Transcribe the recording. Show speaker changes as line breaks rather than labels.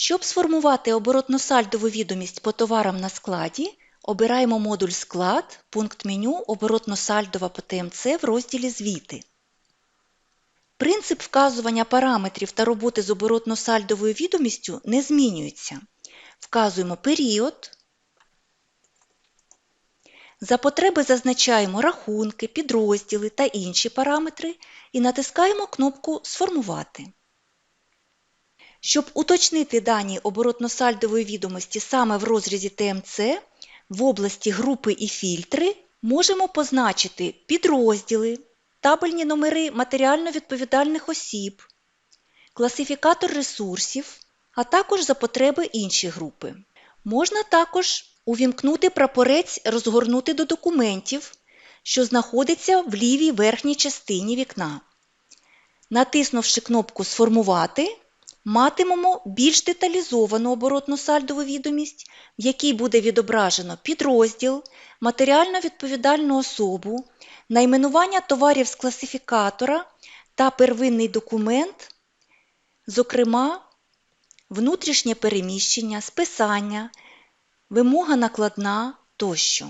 Щоб сформувати оборотно-сальдову відомість по товарам на складі, обираємо модуль Склад, пункт меню Оборотно-сальдова по ТМЦ в розділі Звіти. Принцип вказування параметрів та роботи з оборотно-сальдовою відомістю не змінюється. Вказуємо період. За потреби зазначаємо рахунки, підрозділи та інші параметри і натискаємо кнопку Сформувати. Щоб уточнити дані оборотно-сальдової відомості саме в розрізі ТМЦ, в області Групи і фільтри можемо позначити підрозділи, табельні номери матеріально-відповідальних осіб, класифікатор ресурсів, а також за потреби інші групи. Можна також увімкнути прапорець Розгорнути до документів, що знаходиться в лівій верхній частині вікна. Натиснувши кнопку Сформувати, матимемо більш деталізовану оборотно-сальдову відомість, в якій буде відображено підрозділ, матеріально-відповідальну особу, найменування товарів з класифікатора та первинний документ, зокрема, внутрішнє переміщення, списання, вимога накладна тощо.